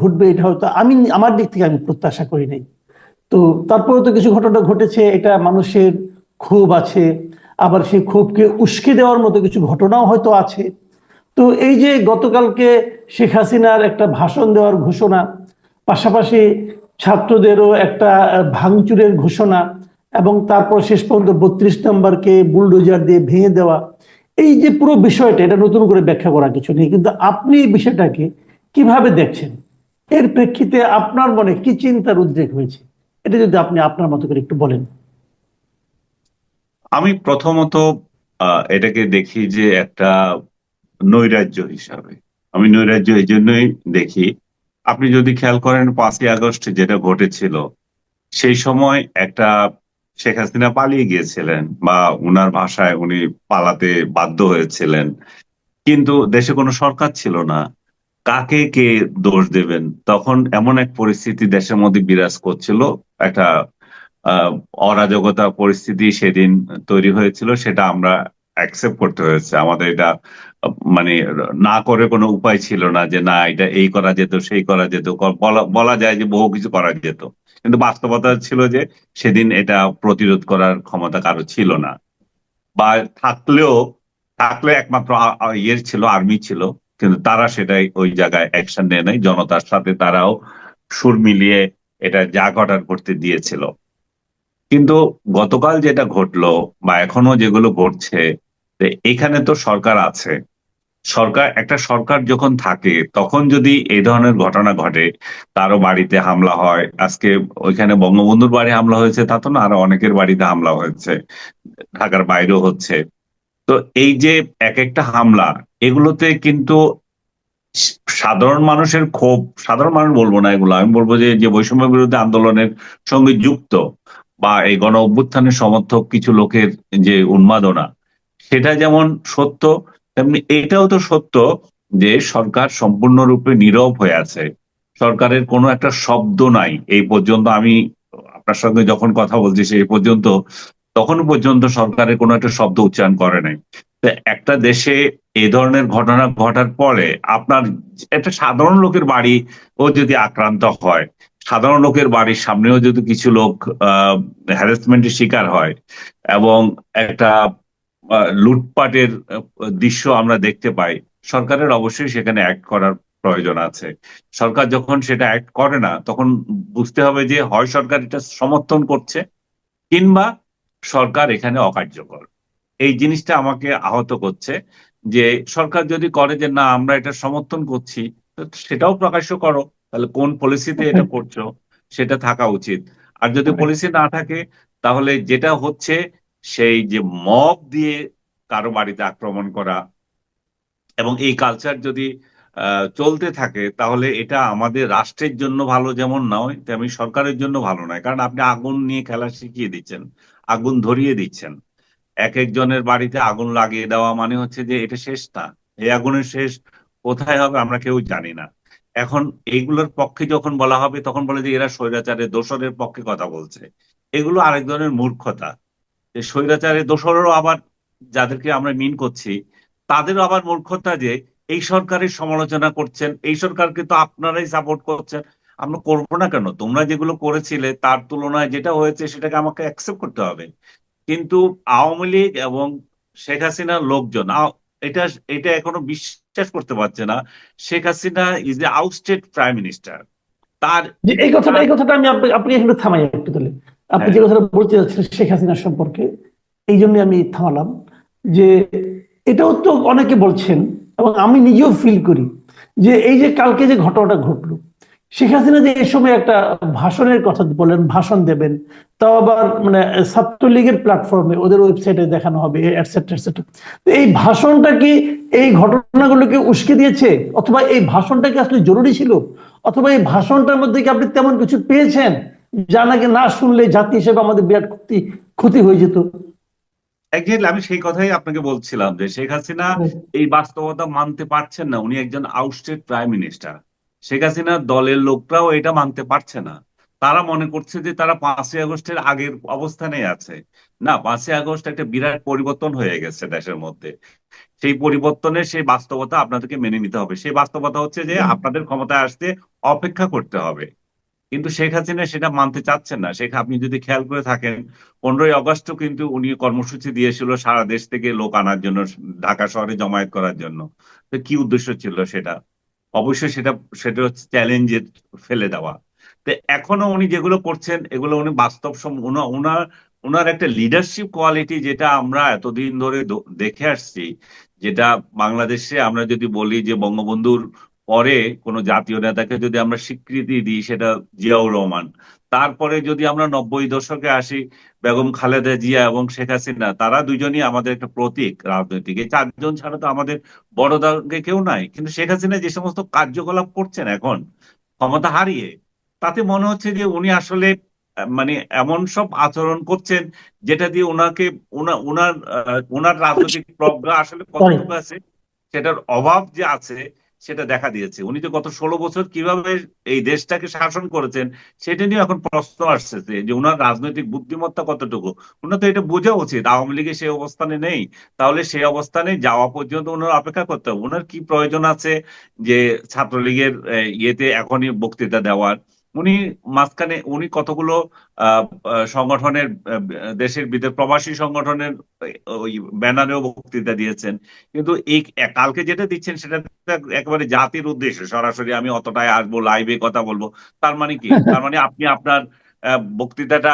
ঘটবে, এটা হয়তো আমি আমার দিক থেকে আমি প্রত্যাশা করি নাই। তো তারপরে তো কিছু ঘটনা ঘটেছে, এটা মানুষের ক্ষোভ আছে, আবার সেই ক্ষোভকে উস্কে দেওয়ার মতো কিছু ঘটনাও হয়তো আছে। তো এই যে গতকালকে শেখ হাসিনার একটা ভাষণ দেওয়ার ঘোষণা, পাশাপাশি ছাত্রদেরও একটা ভাঙচুরের ঘোষণা, এবং তারপর শেষ পর্যন্ত বত্রিশ নম্বরকে বুলডোজার দিয়ে ভেঙে দেওয়া, এই যে পুরো বিষয়টা, এটা নতুন করে ব্যাখ্যা করা কিছু নেই। কিন্তু আপনি এই বিষয়টাকে কীভাবে দেখছেন? এর প্রেক্ষিতে আপনার মনে কি চিন্তার উদ্রেক হয়েছে? এটা যদি আপনি আপনার মতো করে একটু বলেন। আমি প্রথমত এটাকে দেখি যে একটা নৈরাজ্য হিসাবে। আমি নৈরাজ্য এই জন্যই দেখি। আপনি যদি খেয়াল করেন, পাঁচই আগস্ট যেটা ঘটেছিল, সেই সময় একটা শেখ হাসিনা পালিয়ে গিয়েছিলেন বা উনার ভাষায় উনি পালাতে বাধ্য হয়েছিলেন। কিন্তু দেশে কোনো সরকার ছিল না। কাকে কে দোষ দেবেন? তখন এমন এক পরিস্থিতি দেশের মধ্যে বিরাজ করছিল। একটা অরাজকতা পরিস্থিতি সেদিন তৈরি হয়েছিল, সেটা আমরা অ্যাকসেপ্ট করতে হয়েছে। আমাদের এটা মানে না করে কোনো উপায় ছিল না যে, না, এটা এই করা যেত, সেই করা যেত। বলা যায় যে, বহু কিছু করা যেত। কিন্তু বাস্তবতা ছিল যে, সেদিন এটা প্রতিরোধ করার ক্ষমতা কারও ছিল না। বা থাকলেও, থাকলে একমাত্র ইয়ের ছিল, আর্মি ছিল। কিন্তু তারা সেটাই ওই জায়গায় অ্যাকশন নেয় নাই। জনতার সাথে তারাও সুর মিলিয়ে এটা যা ঘটার করতে দিয়েছিল। কিন্তু গতকাল যেটা ঘটলো বা এখনও যেগুলো ঘটছে এখানে তো সরকার আছে। সরকার, একটা সরকার যখন থাকে, তখন যদি এই ধরনের ঘটনা ঘটে, তারও বাড়িতে হামলা হয়। আজকে ওইখানে বঙ্গবন্ধুর বাড়ি হামলা হয়েছে, তা তো না, আরও অনেকের বাড়িতে হামলা হয়েছে। ঢাকার বাইরেও হচ্ছে। তো এই যে এক একটা হামলা, এগুলোতে কিন্তু সাধারণ মানুষের ক্ষোভ, সাধারণ মানুষ বলব না এগুলো, আমি বলব যে যে বৈষম্য বিরোধী আন্দোলনের সঙ্গে যুক্ত বা এই গণ অভ্যুত্থানের সমর্থক কিছু লোকের যে উন্মাদনা, সেটা যেমন সত্য, তেমনি এটাও তো সত্য যে সরকার সম্পূর্ণরূপে নীরব হয়ে আছে। সরকারের কোনো একটা শব্দ নাই। এই পর্যন্ত আমি আপনার সঙ্গে যখন কথা বলছি, সেই পর্যন্ত তখন পর্যন্ত সরকারের কোনো একটা শব্দ উচ্চারণ করে নাই। একটা দেশে এই ধরনের ঘটনা ঘটার পরে আপনার একটা সাধারণ লোকের বাড়ি ও যদি আক্রান্ত হয়, সাধারণ লোকের বাড়ির সামনেও যদি কিছু লোক হ্যারাসমেন্টের শিকার হয় এবং একটা লুটপাটের দৃশ্য আমরা দেখতে পাই, সরকারের অবশ্যই সেখানে অ্যাক্ট করার প্রয়োজন আছে। সরকার যখন সেটা অ্যাক্ট করে না, তখন বুঝতে হবে যে হয় সরকার এটা সমর্থন করছে কিংবা সরকার এখানে অকার্যকর। এই জিনিসটা আমাকে আহত করছে যে সরকার যদি করে যে না আমরা এটা সমর্থন করছি সেটাও প্রকাশ্য করো। তাহলে কোন পলিসিতে এটা করছ সেটা থাকা উচিত। আর যদি পলিসি না থাকে তাহলে যেটা হচ্ছে সেই যে মব দিয়ে কারও বাড়িতে আক্রমণ করা এবং এই কালচার যদি আহ, চলতে থাকে তাহলে এটা আমাদের রাষ্ট্রের জন্য ভালো যেমন নয় তেমনি সরকারের জন্য ভালো নয়। কারণ আপনি আগুন নিয়ে খেলা শিখিয়ে দিচ্ছেন। আগুন ধরিয়ে দিচ্ছেন। এক একজনের বাড়িতে আগুন লাগিয়ে দেওয়া মানে হচ্ছে যে এটা শেষ না। এই আগুনের শেষ কোথায় হবে আমরা কেউ জানি না। এখন এইগুলোর পক্ষে যখন বলা হবে, তখন বলে যে এরা স্বৈরাচারের দোষরের পক্ষে কথা বলছে। এগুলো আরেক ধরনের মূর্খতা। যে স্বৈরাচারের দোসরেরও আবার যাদেরকে আমরা মিন করছি, তাদেরও আবার মূর্খতা যে, এই সরকারের সমালোচনা করছেন, এই সরকারকে তো আপনারাই সাপোর্ট করছেন। আমরা করব না কেন? তোমরা যেগুলো করেছিলে তার তুলনায় যেটা হয়েছে সেটাকে আমাকে অ্যাকসেপ্ট করতে হবে। কিন্তু আওয়ামী লীগ এবং শেখ হাসিনার লোকজন এটা এটা এখনও বিশ্বাস করতে পারছে না। Sheikh Hasina is a outstate prime minister তার এই কথাটা এই কথাটা আমি আপনি এখানে থামাই একটু তাহলে। আপনি যে হ্যাঁ। কথাটা বলতে যাচ্ছেন শেখ হাসিনা সম্পর্কে এই জন্য আমি থামালাম যে এটাও তো অনেকে বলছেন এবং আমি নিজেও ফিল করি যে এই যে কালকে যে ঘটনাটা ঘটলো শেখ হাসিনা যে এই সময় একটা ভাষণের কথা বলেন ভাষণ দেবেন তাও আবার মানে ছাত্রলীগের প্ল্যাটফর্মে ওদের ওয়েবসাইটে দেখানো হবে এটসেট্রা এটসেট্রা এই ভাষণটা কি এই ঘটনাগুলোকে উস্কে দিয়েছে? অথবা এই ভাষণটা কি আসলে জরুরি ছিল? অথবা এই ভাষণটার মধ্যে কি আপনি তেমন কিছু পেয়েছেন? যা নাকি না শুনলে জাতি হিসেবে আমাদের বিরাট ক্ষতি ক্ষতি হয়ে যেত। একজাক্টলি আমি সেই কথাই আপনাকে বলছিলাম যে শেখ হাসিনা এই বাস্তবতা মানতে পারছেন না। উনি একজন আউটস্টেট প্রাইম মিনিস্টার শেখ হাসিনার দলের লোকরাও এটা মানতে পারছে না। তারা মনে করছে যে তারা পাঁচই আগস্টের আগের অবস্থানে আছে। না পাঁচই আগস্ট একটা বিরাট পরিবর্তন হয়ে গেছে দেশের মধ্যে। সেই পরিবর্তনের সেই বাস্তবতা আপনাদেরকে মেনে নিতে হবে। সেই বাস্তবতা হচ্ছে যে আপনাদের ক্ষমতায় আসতে অপেক্ষা করতে হবে। কিন্তু শেখ হাসিনা সেটা মানতে চাচ্ছেন না। শেখ আপনি যদি খেয়াল করে থাকেন পনেরোই আগস্টও কিন্তু উনি কর্মসূচি দিয়েছিল সারা দেশ থেকে লোক আনার জন্য ঢাকা শহরে জমায়েত করার জন্য। তো কি উদ্দেশ্য ছিল সেটা? অবশ্যই সেটা সেটা হচ্ছে চ্যালেঞ্জে ফেলে দেওয়া। তো এখনও উনি যেগুলো করছেন, এগুলো উনি বাস্তব ওনার ওনার একটা লিডারশিপ কোয়ালিটি যেটা আমরা এতদিন ধরে দেখে আসছি, যেটা বাংলাদেশে আমরা যদি বলি যে বঙ্গবন্ধুর পরে কোনো জাতীয় নেতাকে যদি আমরা স্বীকৃতি দিই সেটা জিয়াউর রহমান। তারপরে যদি আমরা নব্বই দশকে আসি বেগম খালেদা জিয়া এবং শেখ হাসিনা তারা দুজনই আমাদের একটা প্রতীক রাজনৈতিক। এই চারজন ছাড়া তো আমাদের বড় দাগে কেউ নাই। কিন্তু শেখ হাসিনা যে সমস্ত কার্যকলাপ করছেন এখন ক্ষমতা হারিয়ে তাতে মনে হচ্ছে যে উনি আসলে মানে এমন সব আচরণ করছেন যেটা দিয়ে ওনাকে ওনার ওনার রাজনৈতিক প্রজ্ঞা আসলে কতটুকু আছে সেটার অভাব যে আছে সেটা দেখা দিয়েছে। উনি যে গত ষোলো বছর কীভাবে এই দেশটাকে শাসন করেছেন, সেটা নিয়ে এখন প্রশ্ন আসছে যে উনার রাজনৈতিক বুদ্ধিমত্তা কতটুকু? উনার তো এটা বোঝা উচিত। আওয়ামী লীগে সেই অবস্থানে নেই। তাহলে সেই অবস্থানে যাওয়া পর্যন্ত ওনার অপেক্ষা করতে হবে। ওনার কি প্রয়োজন আছে যে ছাত্রলীগের ইয়েতে এখনই বক্তৃতা দেওয়ার? উনি মাঝখানে, উনি কতগুলো সংগঠনের দেশের বিদেশ প্রবাসী সংগঠনের ওই ব্যানারেও বক্তৃতা দিয়েছেন। কিন্তু এই, কালকে যেটা দিচ্ছেন সেটা একেবারে জাতির উদ্দেশ্যে। সরাসরি আমি অতটাই আসব লাইভে কথা বলব। তার মানে কি? তার মানে আপনি আপনার বক্তৃতাটা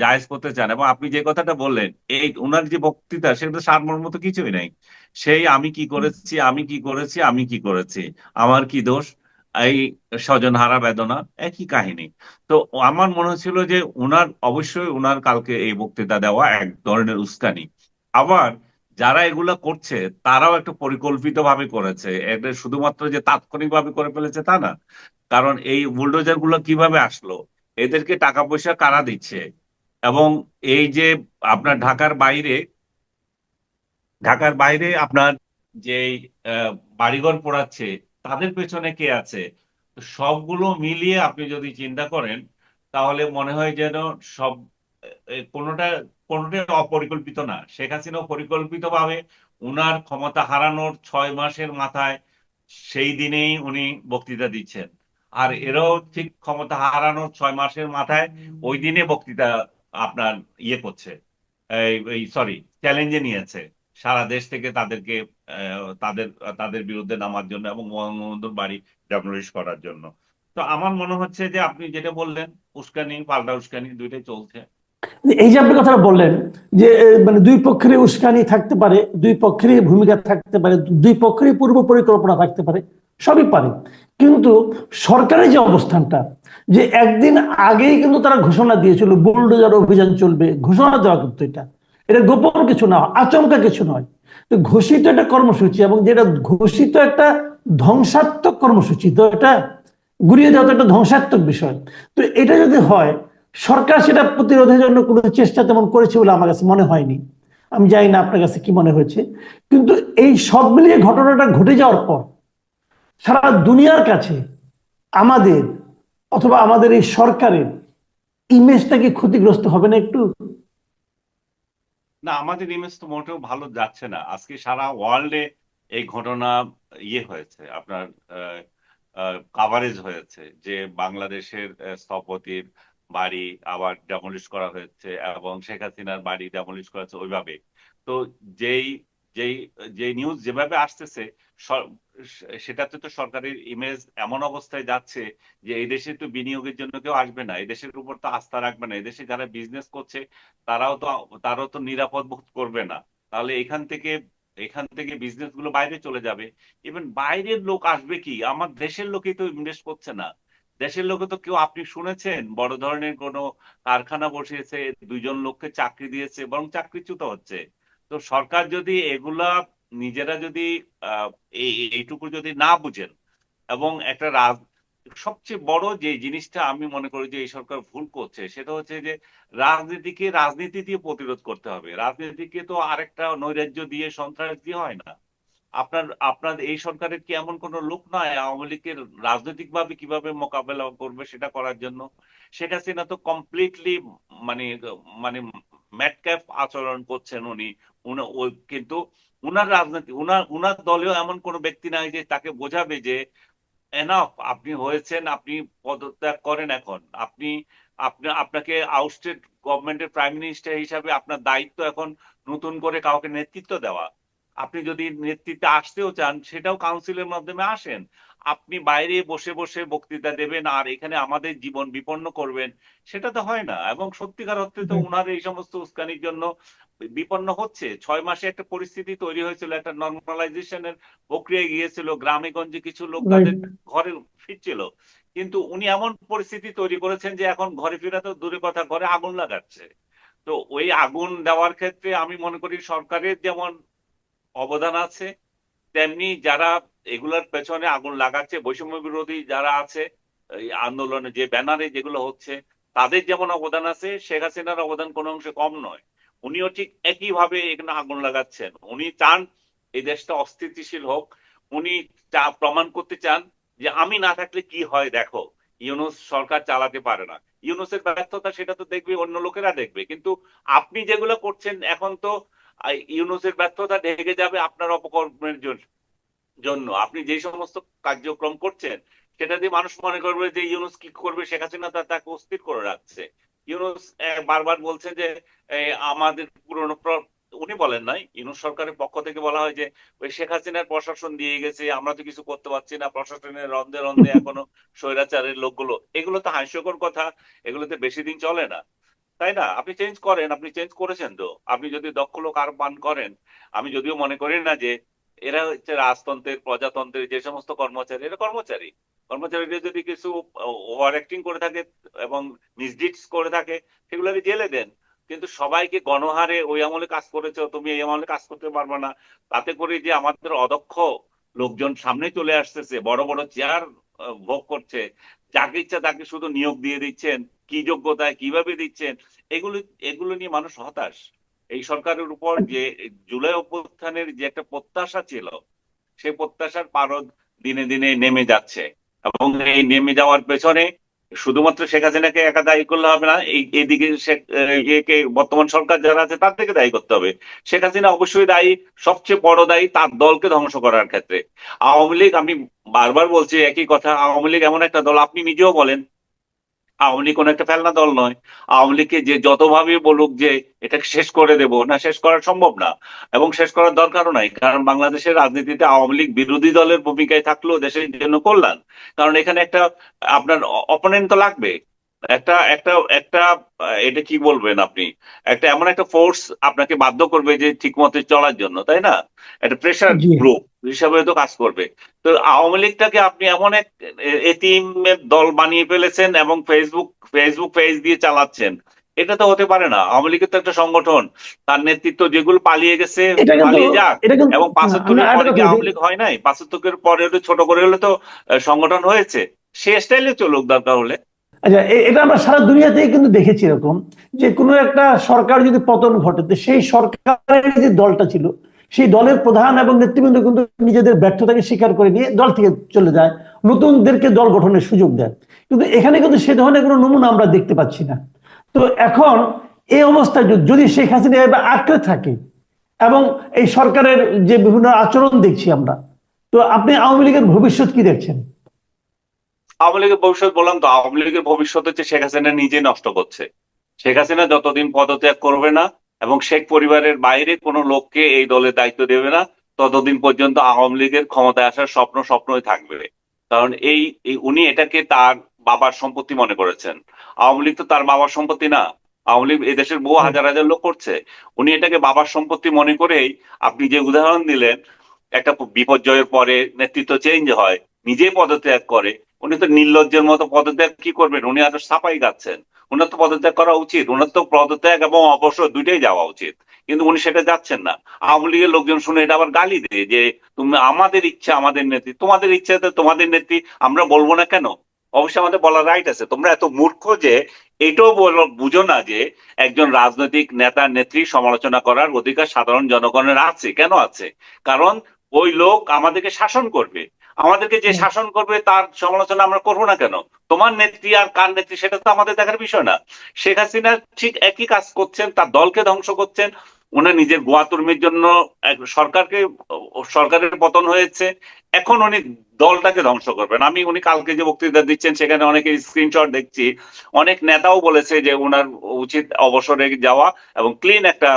জায়জ করতে চান। এবং আপনি যে কথাটা বললেন, এই ওনার যে বক্তৃতা, সেটা সারমর্ম মতো কিছুই নাই। সেই আমি কি করেছি, আমি কি করেছি, আমি কি করেছি? আমার কি দোষ? এই স্বজন হারা বেদনা, একই কাহিনী। তো আমার মনে হচ্ছিল যে উনার, অবশ্যই উনার কালকে এই বক্তৃতা দেওয়া এক ধরনের উস্কানি। আবার যারা এগুলা করছে, তারাও একটা পরিকল্পিত ভাবে করেছে। এটা শুধুমাত্র যে তাৎক্ষণিক ভাবে করে ফেলেছে তা না। কারণ এই বুলডোজারগুলো কীভাবে আসলো? এদেরকে টাকা পয়সা কারা দিচ্ছে? এবং এই যে আপনার ঢাকার বাইরে ঢাকার বাইরে আপনার যে বাড়িঘর পড়াচ্ছে তাদের পেছনে কে আছে? সবগুলো মিলিয়ে আপনি যদি চিন্তা করেন, তাহলে মনে হয় যেন সব কোনোটা কোনোটাই অপরিকল্পিত না। শেখ হাসিনা পরিকল্পিত ভাবে উনার ক্ষমতা হারানোর ছয় মাসের মাথায় সেই দিনেই উনি বক্তৃতা দিচ্ছেন। আর এরাও ঠিক ক্ষমতা হারানোর ছয় মাসের মাথায় ওই দিনে বক্তৃতা আপনার ইয়ে করছে। এই সরি চ্যালেঞ্জে নিয়েছে। সারা দেশ থেকে তাদেরকে তাদের তাদের বিরুদ্ধে নামার জন্য এবং বঙ্গবন্ধুর বাড়ি ডেমোলিশ করার জন্য। তো আমার মনে হচ্ছে যে আপনি যেটা বললেন, উস্কানি, পাল্টা উস্কানি দুইটাই চলছে। এই যে আপনি কথাটা বললেন যে মানে দুই পক্ষের উস্কানি থাকতে পারে, দুই পক্ষেরই ভূমিকা থাকতে পারে, দুই পক্ষেরই পূর্ব পরিকল্পনা থাকতে পারে, সবই পারে। কিন্তু সরকারের যে অবস্থানটা, যে একদিন আগেই কিন্তু তারা ঘোষণা দিয়েছিল, বুলডোজার অভিযান চলবে, ঘোষণা দেওয়া কিন্তু এটা। এটা গোপন কিছু না, আচমকা কিছু নয়। তো ঘোষিত একটা কর্মসূচি এবং যেটা ঘোষিত একটা ধ্বংসাত্মক কর্মসূচি, তো এটা গুড়িয়ে দেওয়া তো একটা ধ্বংসাত্মক বিষয়। তো এটা যদি হয়, সরকার সেটা প্রতিরোধের জন্য কোনো চেষ্টা তেমন করেছে বলে আমার কাছে মনে হয়নি। আমি জানি না আপনার কাছে কি মনে হয়েছে। কিন্তু এই সব মিলিয়ে ঘটনাটা ঘটে যাওয়ার পর সারা দুনিয়ার কাছে আমাদের অথবা আমাদের এই সরকারের ইমেজটা কি ক্ষতিগ্রস্ত হবে না একটু? না, আমাদের ইমেজ তো মোটেও ভালো যাচ্ছে না। আজকে সারা ওয়ার্ল্ডে এই ঘটনা ইয়ে হয়েছে, আপনার কাভারেজ হয়েছে যে বাংলাদেশের স্থপতির বাড়ি আবার ডেমলিশ করা হয়েছে এবং শেখ হাসিনার বাড়ি ডেমলিশ করা হয়েছে ওইভাবে। তো যেই যেই যে নিউজ যেভাবে আসতেছে সেটাতে তো সরকারের ইমেজ এমন অবস্থায় যাচ্ছে যে, এই দেশে তো বিনিয়োগের জন্য কেউ আসবে না। এই দেশের উপর তো আস্থা রাখবে না। এই দেশে যারা বিজনেস করছে, তারাও তো তারাও তো নিরাপদ বোধ করবে না। তাহলে এখান থেকে এখান থেকে বিজনেসগুলো বাইরে চলে যাবে। ইভেন বাইরের লোক আসবে কি? আমার দেশের লোকই তো ইনভেস্ট করছে না। দেশের লোকে তো কেউ, আপনি শুনেছেন, বড় ধরনের কোনো কারখানা বসিয়েছে, দুইজন লোককে চাকরি দিয়েছে, বরং চাকরিচ্যুত হচ্ছে। তো সরকার যদি এগুলা নিজেরা যদি এইটুকু যদি না বুঝেন এবং একটা রাজ, সবচেয়ে বড় যে জিনিসটা আমি মনে করি যে এই সরকার ভুল করছে সেটা হচ্ছে যে রাজনীতিকে রাজনীতি দিয়ে প্রতিরোধ করতে হবে। রাজনীতিকে তো আরেকটা নৈরাজ্য দিয়ে সন্ত্রাস দিয়ে হয় না। আপনার আপনার এই সরকারের কি এমন কোন লোক নয় আওয়ামী লীগের রাজনৈতিকভাবে কীভাবে মোকাবেলা করবে সেটা করার জন্য? শেখ হাসিনা তো কমপ্লিটলি মানে মানে ম্যাটক্যাপ আচরণ করছেন উনি কিন্তু উনার রাজনীতি, উনার উনার দলেও এমন কোন ব্যক্তি নাই যে তাকে বোঝাবে যে এনাফ আপনি হয়েছেন, আপনি পদত্যাগ করেন এখন। আপনি আপনি, আপনাকে আউটস্টেট গভর্নমেন্টের প্রাইম মিনিস্টার হিসাবে আপনার দায়িত্ব এখন নতুন করে কাউকে নেতৃত্ব দেওয়া। আপনি যদি নেতৃত্বে আসতেও চান, সেটাও কাউন্সিলের মাধ্যমে আসেন। আপনি বাইরে বসে বসে বক্তৃতা দেবেন আর এখানে আমাদের জীবন বিপন্ন করবেন সেটা তো হয় না। এবং সত্যিকার অর্থে তো। উনার এই সমস্ত উস্কানির জন্য বিপন্ন হচ্ছে। ছয় মাসে একটা পরিস্থিতি তৈরি হয়েছিল একটা নর্মালাইজেশনের প্রক্রিয়া গিয়েছিল। গ্রামে গঞ্জে কিছু লোক তাদের ঘরে ফিরছিল। কিন্তু উনি এমন পরিস্থিতি তৈরি করেছেন যে এখন ঘরে ফেরা তো দূরে কথা ঘরে আগুন লাগাচ্ছে। তো ওই আগুন দেওয়ার ক্ষেত্রে আমি মনে করি সরকারের যেমন অবদান আছে তেমনি যারা এগুলোর পেছনে আগুন লাগাচ্ছে। বৈষম্য বিরোধী যারা আছে এই আন্দোলনে যে ব্যানারে যেগুলো হচ্ছে তাদের যেমন অবদান আছে শেখ হাসিনার অবদান কোনো অংশে কম নয়। উনিও ঠিক একইভাবে এখানে আগুন লাগাচ্ছেন। উনি চান এই দেশটা অস্থিতিশীল হোক। উনি প্রমাণ করতে চান যে আমি না থাকলে কি হয় দেখো ইউনুস সরকার চালাতে পারে না। ইউনুসের ব্যর্থতা সেটা তো দেখবে অন্য লোকেরা দেখবে। কিন্তু আপনি যেগুলো করছেন এখন তো আহ, ইউনুসের ব্যর্থতা ঢেকে যাবে আপনার অপকর্মের জন্য। জন্য। আপনি যে সমস্ত কার্যক্রম করছেন সেটা দিয়ে মানুষ মনে করবে যে ইউনুস কি করবে শেখ হাসিনা তা তাকে অস্থির করে রাখছে। ইউনুস বারবার বলছে যে আমাদের পুরনো উনি বলেন নাই ইউনুস সরকারের পক্ষ থেকে বলা হয় যে ওই শেখ হাসিনার প্রশাসন দিয়ে গেছে আমরা তো কিছু করতে পারছি না প্রশাসনের রন্ধে রন্ধে এখনও স্বৈরাচারের লোকগুলো। এগুলো তো হাস্যকর কথা এগুলোতে বেশি দিন চলে না। তাই না? আপনি চেঞ্জ করেন আপনি চেঞ্জ করেছেন তো। আপনি যদি দক্ষ লোক আর পান করেন আমি যদিও মনে করি না যে এরা হচ্ছে রাজতন্ত্রের, প্রজাতন্ত্রের যে সমস্ত কর্মচারী, এরা কর্মচারী। কর্মচারীরা যদি কিছু ওভার অ্যাক্টিং করে থাকে এবং মিসডিটস করে থাকে সেগুলোকে জেলে দেন। কিন্তু সবাইকে গণহারে ওই আমলে কাজ করেছ, তুমি এই আমলে কাজ করতে পারবে না। তাতে করে যে আমাদের অদক্ষ লোকজন সামনে চলে আসতেছে, বড় বড় চেয়ার ভোগ করছে, যাকে ইচ্ছা তাকে শুধু নিয়োগ দিয়ে দিচ্ছেন, কি যোগ্যতায় কীভাবে দিচ্ছেন, এগুলো এগুলো নিয়ে মানুষ হতাশ। এই সরকারের উপর যে জুলাই অভ্যুত্থানের যে একটা প্রত্যাশা ছিল, সেই প্রত্যাশার পারদ দিনে দিনে নেমে যাচ্ছে। এবং এই নেমে যাওয়ার পেছনে শুধুমাত্র শেখ হাসিনাকে একা দায়ী করলে হবে না, এই, এদিকে শেখ একে বর্তমান সরকার যারা আছে তার থেকে দায়ী করতে হবে। শেখ হাসিনা অবশ্যই দায়ী, সবচেয়ে বড় দায়ী তার দলকে ধ্বংস করার ক্ষেত্রে। আওয়ামী লীগ, আমি বারবার বলছি একই কথা, আওয়ামী লীগ এমন একটা দল, আপনি নিজেও বলেন আওয়ামী লীগ কোনো একটা ফেলনা দল নয়। আওয়ামী লীগকে যে যতভাবে বলুক যে এটাকে শেষ করে দেব, না শেষ করা সম্ভব না। এবং শেষ করার দরকারও নাই, কারণ বাংলাদেশের রাজনীতিতে আওয়ামী লীগ বিরোধী দলের ভূমিকায় থাকলেও দেশের জন্য কল্যাণ। কারণ এখানে একটা আপনার অপোনেন্ট তো লাগবে। একটা একটা একটা এটা কি বলবেন আপনি? একটা এমন একটা ফোর্স আপনাকে বাধ্য করবে যে ঠিক মতো চলার জন্য তাই না? একটা প্রেশার গ্রুপ হিসাবে তো কাজ করবে। তো আওয়ামী লীগটাকে আপনি এমন এক এ- এতিমের দল বানিয়ে ফেলেছেন এবং ফেসবুক ফেসবুক পেজ দিয়ে চালাচ্ছেন। এটা তো হতে পারে না। আওয়ামী লীগের তো একটা সংগঠন। তার নেতৃত্ব যেগুলো পালিয়ে গেছে পালিয়ে যাক। এবং পাঁচাত্তরের পরে কি আওয়ামী লীগ হয় নাই? পাঁচাত্তরের পরে ছোট করে হলে তো সংগঠন হয়েছে। সে স্টাইলে চলুক দরকার হলে। আচ্ছা এটা আমরা সারা দুনিয়াতেই কিন্তু দেখেছি এরকম যে কোনো একটা সরকার যদি পতন ঘটে সেই সরকারের যে দলটা ছিল, সেই দলের প্রধান এবং নেতৃবৃন্দ কিন্তু নিজেদের ব্যর্থতাকে স্বীকার করে নিয়ে দল থেকে চলে যায়, নতুনদেরকে দল গঠনের সুযোগ দেয়। কিন্তু এখানে কিন্তু সে ধরনের কোনো নমুনা আমরা দেখতে পাচ্ছি না। তো এখন এই অবস্থায় যদি- শেখ হাসিনা এভাবে আঁকড়ে থাকে এবং এই সরকারের যে বিভিন্ন আচরণ দেখছি আমরা, তো আপনি আওয়ামী লীগের ভবিষ্যৎ কি দেখছেন? আওয়ামী লীগের ভবিষ্যৎ বললাম তো, আওয়ামী লীগের ভবিষ্যৎ হচ্ছে শেখ হাসিনা নিজে নষ্ট করছে। শেখ হাসিনা যতদিন পদত্যাগ করবে না এবং শেখ পরিবারের বাইরে কোনো লোককে এই দলের দায়িত্ব দেবে না, ততদিন পর্যন্ত আওয়ামী লীগের ক্ষমতায় আসার স্বপ্ন স্বপ্নই থাকবে। কারণ এই উনি এটাকে তার বাবার সম্পত্তি মনে করেছেন। আওয়ামী লীগ তো তার বাবার সম্পত্তি না। আওয়ামী লীগ এদেশের বহু হাজার হাজার লোক করছে। উনি এটাকে বাবার সম্পত্তি মনে করেই আপনি যে উদাহরণ দিলেন, একটা বিপর্যয়ের পরে নেতৃত্ব চেঞ্জ হয়, নিজেই পদত্যাগ করে উনি তো নির্লজ্জের মতো পদত্যাগ কি করবেন? উনি আরও সাপাই গাচ্ছেন। ওনার তো পদত্যাগ করা উচিত। ওনার তো পদত্যাগ এবং অবসর দুইটাই যাওয়া উচিত। কিন্তু উনি সেটা যাচ্ছেন না। আওয়ামী লীগের লোকজন শুনে এটা আবার গালি দেয় যে, তুমি আমাদের ইচ্ছা, আমাদের নেত্রী, তোমাদের ইচ্ছাতে তোমাদের নেত্রী, আমরা বলব না কেন? অবশ্যই আমাদের বলার রাইট আছে। তোমরা এত মূর্খ যে, এটাও বলো- বুঝো না যে, একজন রাজনৈতিক নেতা নেত্রী সমালোচনা করার অধিকার সাধারণ জনগণের আছে, কেন আছে? কারণ ওই লোক আমাদেরকে শাসন করবে। আমাদেরকে যে শাসন করবে তার সমালোচনা আমরা করব না কেন? তোমার নেত্রী আর কার নেত্রী সেটা তো আমাদের দেখার বিষয় না। শেখ হাসিনা ঠিক একই কাজ করছেন তার দলকে ধ্বংস করছেন। উনি নিজের গোয়াতুর্মির জন্য সরকারকে সরকারের পতন হয়েছে। এখন উনি দলটাকে ধ্বংস করবেন। আমি উনি কালকে যে বক্তৃতা দিচ্ছেন সেখানে অনেকে স্ক্রিনশট দেখছি। অনেক নেতাও বলেছে যে ওনার উচিত অবসরে যাওয়া এবং ক্লিন একটা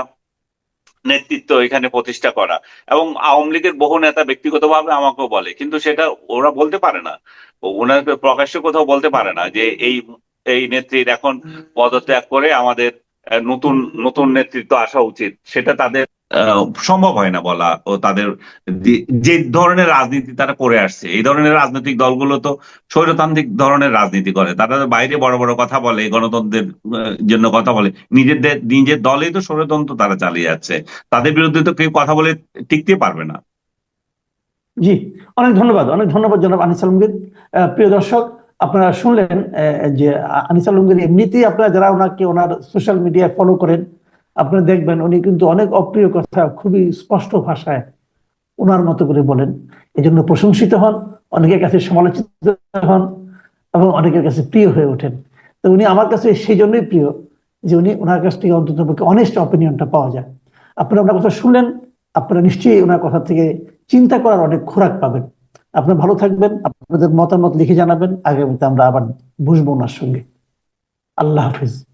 নেতৃত্ব এখানে প্রতিষ্ঠা করা। এবং আওয়ামী লীগের বহু নেতা ব্যক্তিগতভাবে আমাকেও বলে, কিন্তু সেটা ওরা বলতে পারে না। ওনাকে প্রকাশ্যে কোথাও বলতে পারে না যে এই এই নেত্রীর এখন পদত্যাগ করে আমাদের নতুন নতুন নেতৃত্ব আসা উচিত। সেটা তাদের সম্ভব হয় না বলা ও তাদের যে- ধরনের রাজনীতি তারা করে আসছে, এই ধরনের রাজনৈতিক দলগুলো তো স্বৈরতান্ত্রিক ধরনের রাজনীতি করে। তারা বাইরে বড় বড় কথা বলে, গণতন্ত্রের জন্য কথা বলে। নিজেদের, নিজের দলেই তো ষড়যন্ত্র তারা চালিয়ে যাচ্ছে। তাদের বিরুদ্ধে তো কেউ কথা বলে টিকতে পারবে না। জি, অনেক ধন্যবাদ অনেক ধন্যবাদ জনাব আনিস আলমগীর। প্রিয় দর্শক, আপনারা শুনলেন যে আনিস আলমগীর এমনিতেই আপনারা যারা ওনাকে ওনার সোশ্যাল মিডিয়ায় ফলো করেন আপনারা দেখবেন উনি কিন্তু অনেক অপ্রিয় কথা খুবই স্পষ্ট ভাষায় ওনার মতো করে বলেন। এজন্য প্রশংসিত হন, অনেকের কাছে সমালোচিত হন এবং অনেকের কাছে প্রিয় হয়ে ওঠেন। তো উনি আমার কাছে সেই জন্যই প্রিয় যে উনি ওনার কাছ থেকে অন্তত অনেস্ট অপিনিয়নটা পাওয়া যায়। আপনারা ওনার কথা শুনলেন, আপনারা নিশ্চয়ই ওনার কথা থেকে চিন্তা করার অনেক খোরাক পাবেন। আপনারা ভালো থাকবেন, আপনাদের মতামত লিখে জানাবেন, আগামীতে আমরা আবার বুঝব ওনার সঙ্গে। আল্লাহ হাফিজ।